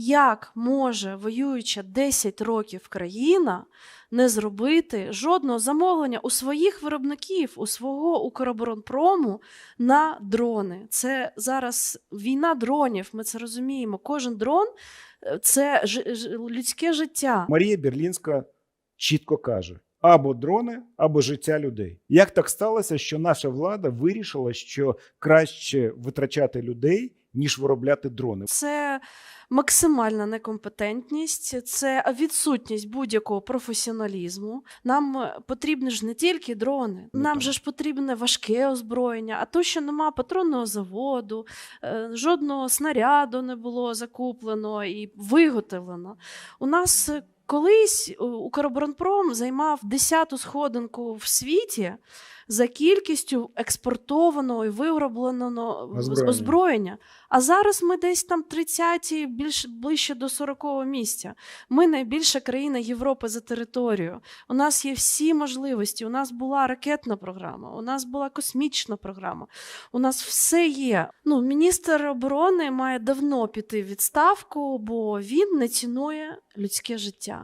Як може воююча 10 років країна не зробити жодного замовлення у своїх виробників, у свого Укроборонпрому на дрони? Це зараз війна дронів. Ми це розуміємо. Кожен дрон е, це ж, людське життя. Марія Берлінська чітко каже: або дрони, або життя людей. Як так сталося, що наша влада вирішила, що краще витрачати людей, ніж виробляти дрони? Це максимальна некомпетентність, це відсутність будь-якого професіоналізму. Нам е, потрібні ж не тільки дрони, Ну, нам так. же ж потрібне важке озброєння. А то, що нема патронного заводу, е, жодного снаряду не було закуплено і виготовлено. У нас е, колись Укроборонпром займав десяту сходинку в світі. За кількістю експортованого і виробленого Озброєння. озброєння. А зараз ми десь там 30-ті, більш ближче до 40-го місця. Ми найбільша країна Європи за територією. У нас є всі можливості. У нас була ракетна програма, у нас була космічна програма. У нас все є. Ну, міністр оборони має давно піти в відставку, бо він не цінує людське життя.